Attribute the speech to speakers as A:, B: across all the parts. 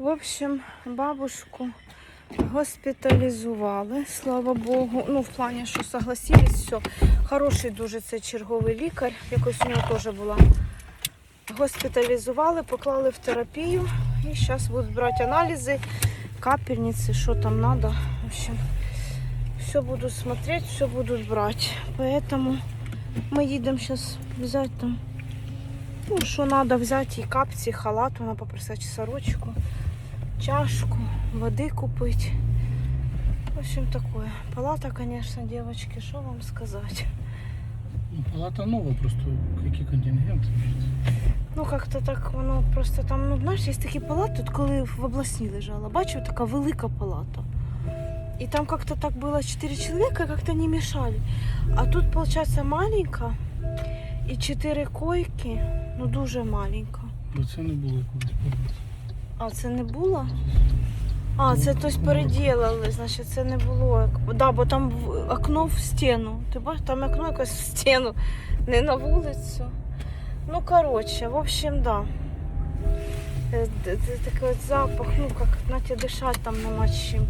A: В общем, бабушку госпіталізували, слава Богу. Ну, в плані, що согласились, все. Хороший дуже цей черговий лікар. Якось у нього теж була. Госпіталізували, поклали в терапію. І зараз будуть брати аналізи, капельниці, що там треба. В общем, все буду смотреть, все будуть брати. Поэтому ми їдемо зараз взяти там. Ну, що треба взяти, і капці, і халат, вона попросила чи сорочку, чашку, води купити. В общем, такое. Палата, конечно, девочки, що вам сказати.
B: Ну, палата нова, просто які контингенти.
A: Ну, как-то так воно просто там, ну, знаєш, є такі палати, от коли в обласній лежала, бачив, така велика палата. І там как-то так було 4 чоловіка, как-то не мешали. А тут, получается, маленька і 4 койки, ну дуже маленька.
B: Бо це не було колись палати.
A: А це не було? А, це хтось переділили, значить це не було. Да, бо там окно в стіну. Ти бачиш, там окно якось в стіну, не на вулицю. Ну, коротше, в общем, да. Е, Такий от запах, ну, як знаєте, дишати там нема чим.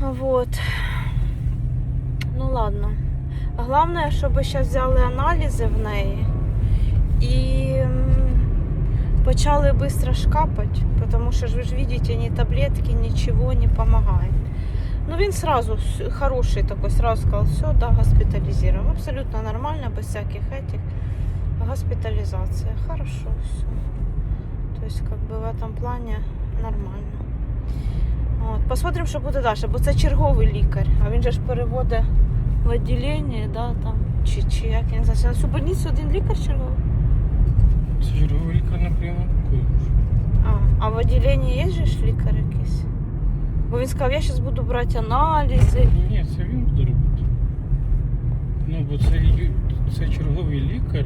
A: Вот. Ну ладно. Головне, щоб зараз взяли аналізи в неї. І почали быстро шкапать, потому что ж вы же видите, ни таблетки, ничего не помогает. Ну, він сразу с- хороший такой, сразу сказал, все, да, госпитализируем. Абсолютно нормально, без всяких этих. Госпитализация. Хорошо все. То есть, как бы в этом плане нормально. От. Посмотрим, що буде далі, бо це черговий лікар. А він же ж переводить в відділення, да, там, чи, чи як я не знаю. На всю больницю один лікар черговий.
B: Це черговий лікар на прийому покою.
A: А, а в відділенні є же ж лікар якийсь? Бо він сказав, я зараз буду брати аналізи.
B: Ні, це він буде робити. Ну, бо це, лі- це черговий лікар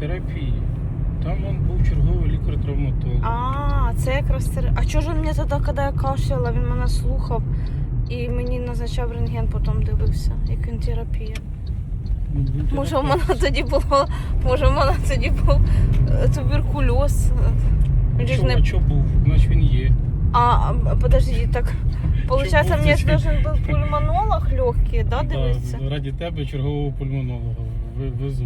B: терапії. Там він був черговий лікар-травматолог.
A: А, це якраз це. А чого ж він мені тоді, коли я кашляла, він мене слухав і мені назначав рентген, потім дивився, як він терапія. Може, у мене тоді було, може, у мене тоді був е, туберкульоз. Він же ж не...
B: що був? Значить він є.
A: А, подожди, так,
B: Получається,
A: мені
B: ж
A: должен був пульмонолог легкий, да, дивитися?
B: Да, раді тебе чергового пульмонолога.
A: Боже,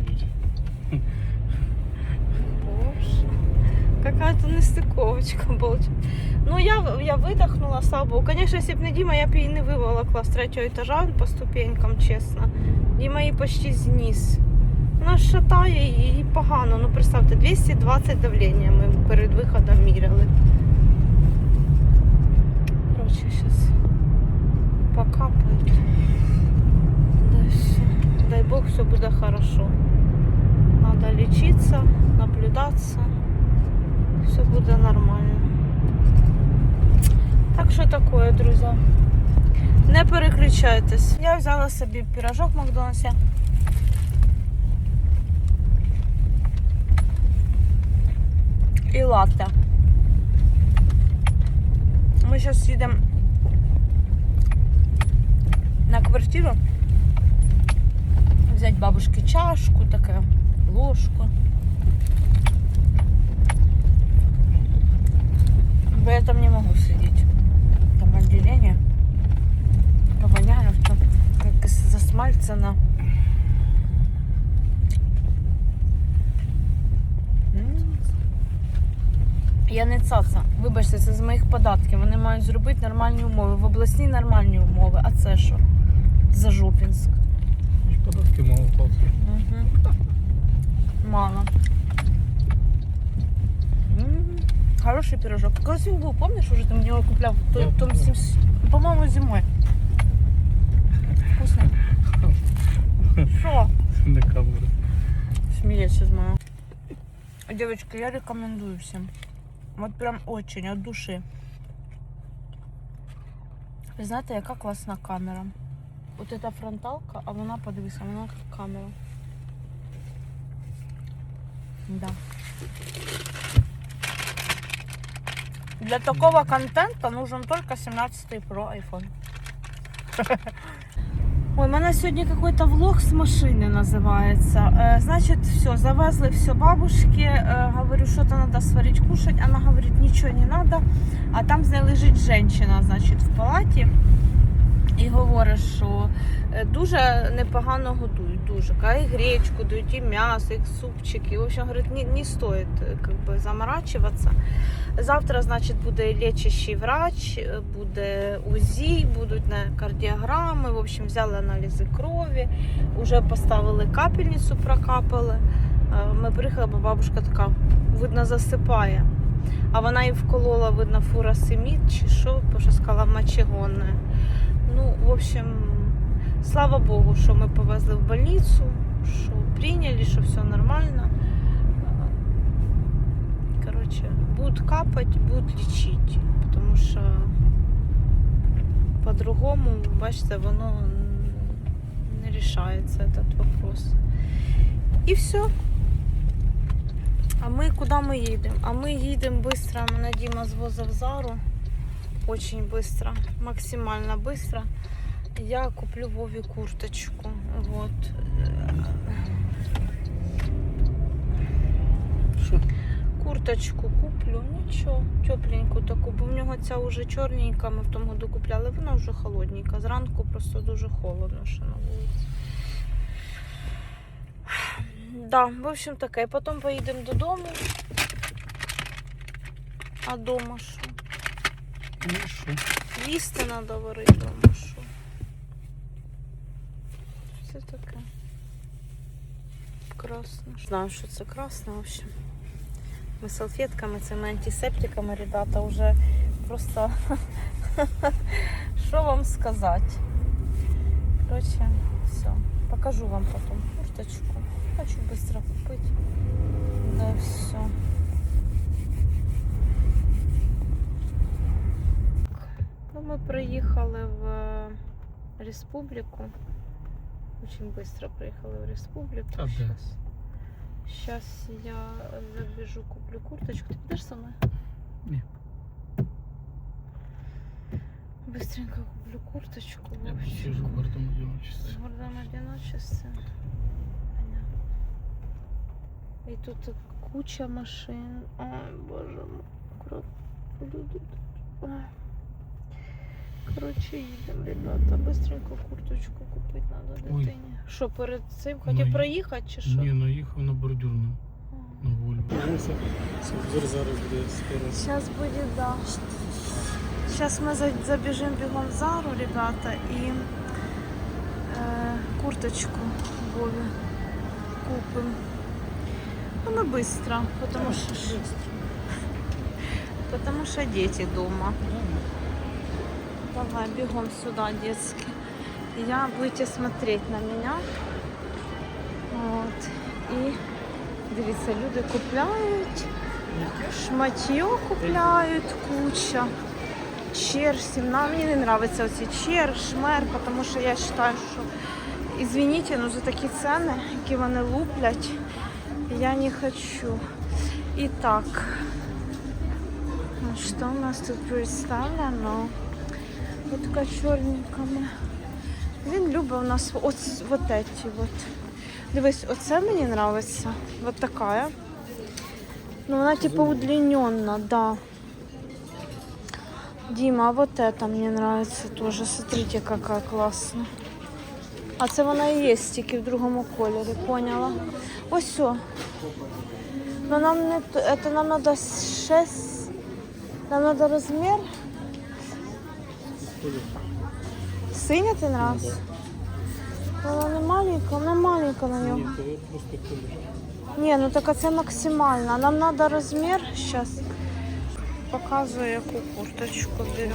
A: какая-то нестыковочка получилась. Ну, я, я видохнула, слава богу. Конечно, если б не Дима, я б її не виволокла з третього етажа по ступенькам, чесно. Дима її почти зніс. Вона шатає і, погано. Ну, представте, 220 давлення ми перед виходом міряли. Короче, сейчас покапает. Да. Дай Бог, все буде хорошо. Надо лечиться, наблюдаться. Все буде нормально. Так що таке, друзі. Не переключайтесь. Я взяла собі пірожок в Макдональдсі. І латте. Ми зараз їдемо на квартиру. Взять бабушке чашку, таке, ложку. Бо я там не могу сидеть. Там отделение. Воняю, там якось засмальцено. Я не цаца. Вибачте, це з моїх податків. Вони мають зробити нормальні умови. В обласній нормальні умови. А це що? За Жупінськ.
B: Податки мало платити.
A: Угу. Мало. Хороший пирожок. Колись він був, пам'ятаєш, уже там його купляв в
B: Да,
A: том, том,
B: да.
A: сім- по-моєму, зимою. Вкусно. Що?
B: Це не камера.
A: Смеется из моего. Девочки, я рекомендую всем. Вот прям очень, от души. Ви знаєте, яка класна камера? От эта фронталка, а вона, подивися, вона як камера. Да. Для такого контента нужен только 17 Pro iPhone. Ой, у мене сьогодні какой-то влог з машини називається. Е, значить, все, завезли все бабушки. Е, говорю, що то треба сварити кушать. Вона говорить, нічого не треба. А там з нею лежить жінка, значить, в палаті. І говорить, що е, дуже непогано годують. Дуже. І гречку дають, і м'ясо, і супчики. В общем, говорить, не, не стоїть е, как бы, заморачуватися. Завтра, значить, буде лечащий врач, е, буде УЗІ, будуть на кардіограми. В общем, взяли аналізи крові, вже поставили капельницю, прокапали. Ми приїхали, бо бабушка така, видно, засипає. А вона і вколола, видно, фуросемід чи що, сказала мочегонне. Ну, в общем, слава Богу, що ми повезли в больницю, що прийняли, що все нормально. Короче, будут капать, будут лечить, потому що по-другому, бачите, воно не рішається этот вопрос. І все. А ми куди ми їдемо? А ми їдемо швидко, мене Діма звозив Зару. Очень быстро, максимально быстро. Я куплю Вові курточку. Вот. Курточку куплю, нічого, тепленьку таку, бо в нього ця вже чорненька, ми в тому году купляли, вона вже холодненька. Зранку просто дуже холодно ще на вулиці. Да, в общем таке. Потім поїдемо додому. А дома що?
B: Ну і що?
A: Їсти треба варити дома що? Це таке. Красно. Знаю, що це красно, в общем. Ми салфетками, цими антисептиками, ребята, вже просто що вам сказати. Короче, все. Покажу вам потом курточку. Хочу быстро купить. Да, все. ми приїхали в е, республіку. Очень быстро приїхали в республіку.
B: Та де?
A: Щас. Сейчас я забежу, куплю курточку. Ты підеш со мною?
B: Ні.
A: Быстренько куплю курточку.
B: Я
A: Вовчику.
B: посижу в гордом одиночестве.
A: В гордом одиночестве. Понятно. И тут так куча машин. Ой, боже мой. Круто. Люди тут. Ой. Короче, їдемо, ребята. Быстренько курточку купити надо
B: Ой.
A: дитині. Що, перед цим
B: Ну,
A: хотів
B: і-
A: проїхати чи що?
B: Ні, ну їхав на бордюрну,
A: А.
B: на Вольву. Зараз буде скоро.
A: Сейчас будет, да. Сейчас мы за- забежим бегом в Зару, ребята, и э, курточку Вове купим. Ну, мы быстро, потому что, потому что дети дома. Давай, бегом сюда, детский. Я будете смотреть на меня. Вот. И дивіться, люди купляють. Шматье купляють куча. Черсів. Нам мені не подобаються оці чер, шмер, тому що я вважаю, що извините, но за такі ціни, які вони луплять, я не хочу. І так, ну, що у нас тут представлено? Ось така чорненьками. Він любить у нас от, от эти вот. Дивись, оце мені подобається. Вот такая. Ну, она типа удлиненная, да. Дима, а вот это мне нравится тоже. Смотрите, какая классная. А це вона і є тільки в другому кольорі, поняла? Ось все. Но нам не т- это нам надо 6. Нам надо размер. Синя ти нравится? Вона не маленька, вона маленька на нього.
B: Ні,
A: ну так це максимально. Нам треба розмір зараз. Показую, яку курточку беремо.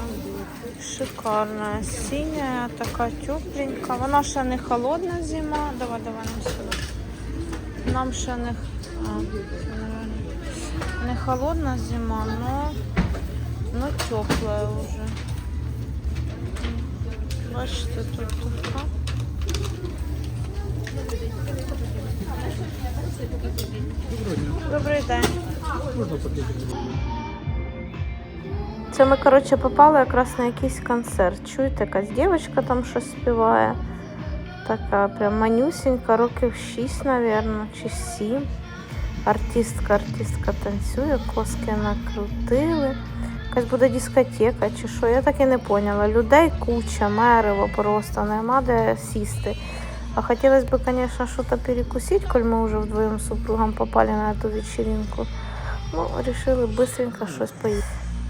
A: Шикарна, синя, така тепленька. Вона ще не холодна зима. Давай, давай нам сюди. Нам ще не, а, не холодна зима, но, но теплая вже. Бачите. Добрий день. Це ми, коротше, попали якраз на якийсь концерт. Чуєте, якась дівчинка там щось співає. Така прям манюсенька, років 6, мабуть, чи 7. Артистка, артистка танцює, коски накрутили Якась буде дискотека чи що, я так і не поняла. Людей куча, мерево просто, нема де сісти. А хотелось бы, конечно, что-то перекусить, коль мы уже вдвоем с супругом попали на эту вечеринку. Ну, решили быстренько что-то поесть.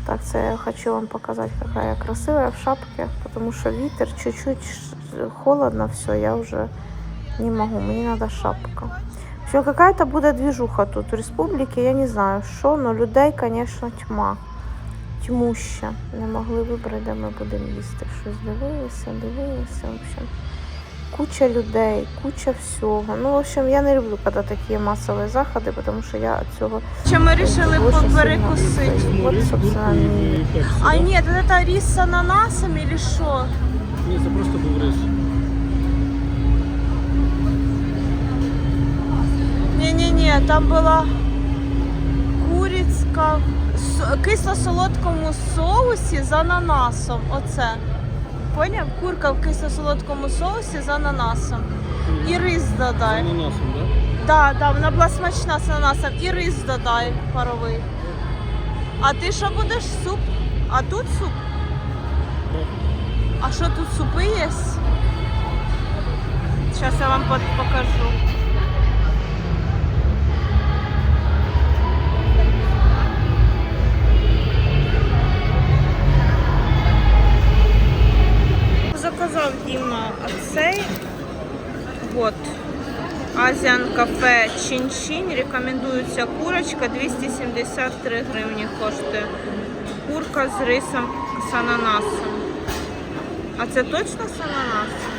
A: Так, це я хочу вам показать, какая я красивая в шапке, потому что ветер, чуть-чуть ш- холодно, все, я уже не могу, мне надо шапка. Все, какая-то будет движуха тут в республике, я не знаю, що, но людей, конечно, тьма. Тьмуща. Не могли вибрати, де ми будемо їсти. Щось дивилися, дивилися, в общем. Куча людей, куча всього. Ну, в общем, я не люблю, коли такі масові заходи, тому що я від цього.
C: Що ми вирішили
A: дуже
C: перекусити?
A: сильно Вот, собственно.
C: А ні, це рис з ананасом или що?
B: Ні, це просто був рис.
C: Ні-ні-ні, там була курицька кисло-солодкому соусі з ананасом. Оце. Поняв? Курка в кисло-солодкому соусі з ананасом. І рис
B: З
C: додай.
B: ананасом, так?
C: Так, да, вона була смачна з ананасом. І рис додай паровий. А ти що будеш? Суп? А тут суп? А що тут супи є? Зараз я вам покажу.
A: Чин-Чин. Рекомендується курочка 273 гривні коштує. Курка з рисом з ананасом. А це точно з ананасом?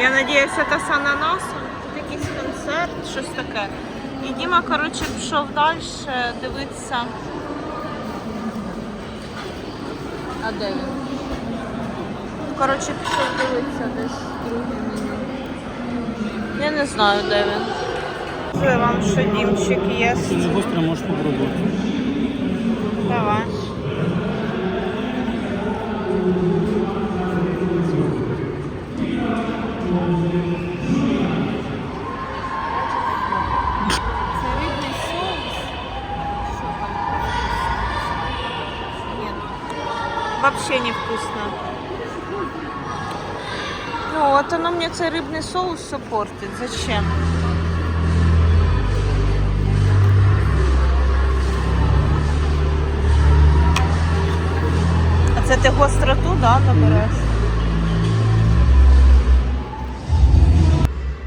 A: Я сподіваюся, це з ананасом. Тут якийсь концерт, щось таке. І Діма, коротше, пішов далі дивитися. А де він? Коротше, пішов дивитися десь друге. Я не знаю, де він. Скажу вам, що Дімчик є.
B: Якщо не гостро, можеш попробувати.
A: Давай. Вообще не вкусно.
C: Ну, от воно мені цей рибний соус все портить. Зачем?
A: Це ти гостроту, да, добереш?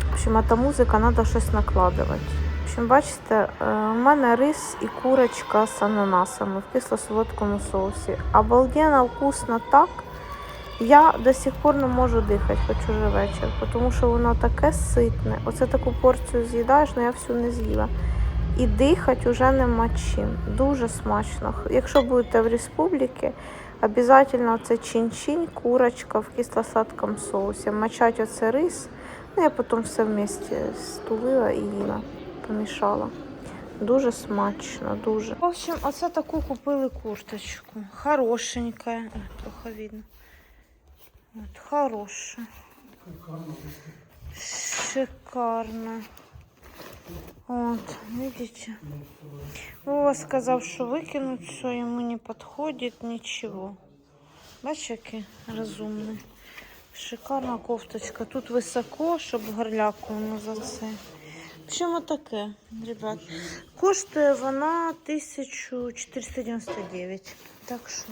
A: В общем, эта музика, треба щось накладувати. В общем, бачите, е, у мене рис і курочка з ананасами в кисло-солодкому соусі. Обалденно вкусно так. Я до сих пор не можу дихати, хоч уже вечір, тому що воно таке ситне. Оце таку порцію з'їдаєш, але я всю не з'їла. І дихати вже нема чим. Дуже смачно. Якщо будете в республіці, обязательно це чин-чин, курочка в кисло-сладкому соусі. Мочать оце рис. Ну, я потім все вместе стулила і їла, помішала. Дуже смачно, дуже. В общем, оце таку купили курточку. Хорошенька. О, плохо видно. От, хороша. Шикарно. От, видите? Вова сказав, що викинуть все, йому не підходить нічого. Бачиш, який розумний. Шикарна кофточка. Тут високо, щоб горляку не за це. Общем, таке, ребят. Коштує вона 1499. Так що.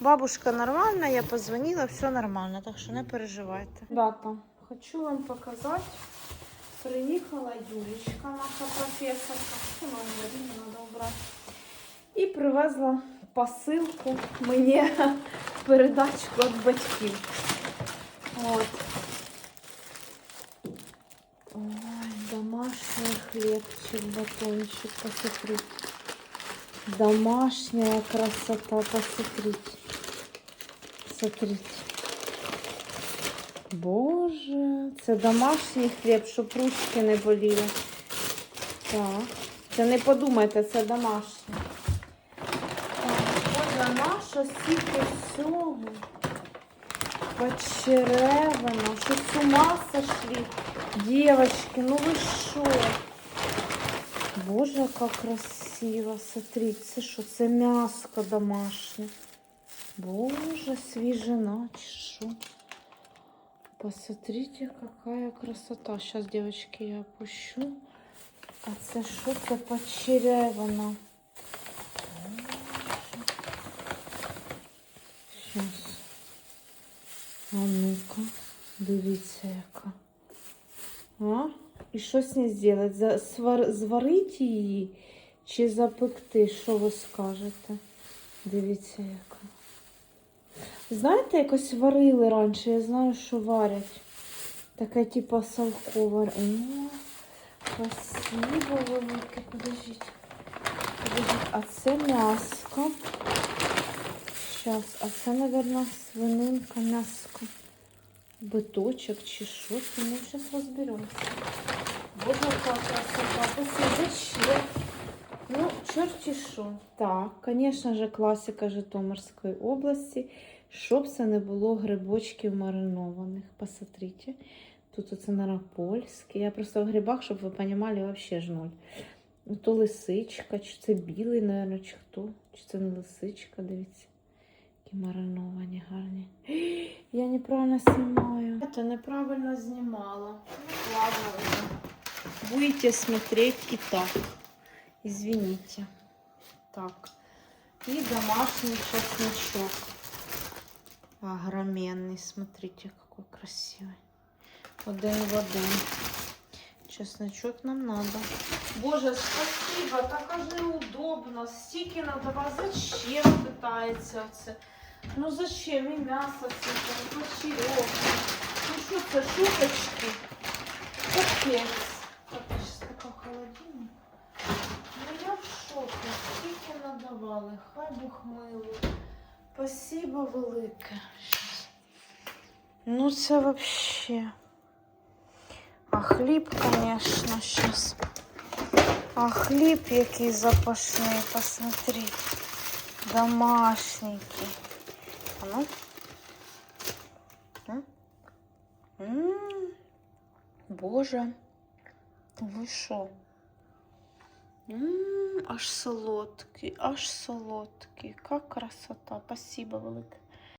A: Бабушка нормальна, я позвонила, все нормально, так що не переживайте. Ребята, хочу вам показати. Приїхала Юлічка, наша професорка. Це мандарин надо убрати. І привезла посилку мені в передачку від батьків. От. Ой, домашний хлебчик, батончик, посмотрите. Домашняя красота, посмотрите. Смотрите. Боже, Це домашній хліб, щоб ручки не боліли. Так. Це не подумайте, це домашнє. Боже, наша стільки всього. Почеревано. Что с ума сошли? Девочки, ну вы что? Боже, как красиво. Смотрите, це що, це м'яско домашнє. Боже, свежена, чи що? Посмотрите, какая красота. Сейчас, девочки, я опущу. А це що це почеревано? Сейчас. А ну-ка, дивіться яка. А? І що з нею зробити? За, свар, зварити її чи запекти? Що ви скажете? Дивіться яка. Знаєте, якось варили раніше, я знаю, що варять. Таке типу салкове. О, спасибо велике. Подождіть. Подождіть, а це м'яско. Сейчас, а це, наверное, свининка, м'яско. Биточок чи що? Ну, зараз розберемося. Боже, яка красота. Посмотри, зачем? Ну, що. Так, звісно ж, класика Житомирської області. Щоб це не було грибочків маринованих. Посмотрите. Тут оце наропольське. Я просто в грибах, щоб ви розуміли, вообще ж ноль. Ну, То лисичка, чи це білий, мабуть, чи хто? Чи це не лисичка, дивіться. Які мариновані гарні. Я неправильно знімаю. Це неправильно знімала. Ладно. Будете смотреть и так. Извините. Так. И домашний чесночок. Огроменный. Смотрите, какой красивый. Один в один. Чесночок нам надо. Боже, спасибо, так же удобно. Стільки надавати. Зачем питається це? Ну зачем? І м'ясо це, і почерьовка. Ну що це, шуточки? Капець. Так, я щас така в холодильник. надавали. Хай Бог милує. Спасибо велике. Щас. Ну це вообще. А хліб, конечно, сейчас. А хліб який запашний, посмотри. Домашненький. А ну. М? М. Боже. Ви що? Аж солодкий, аж солодкий. Как красота. Спасибо велике.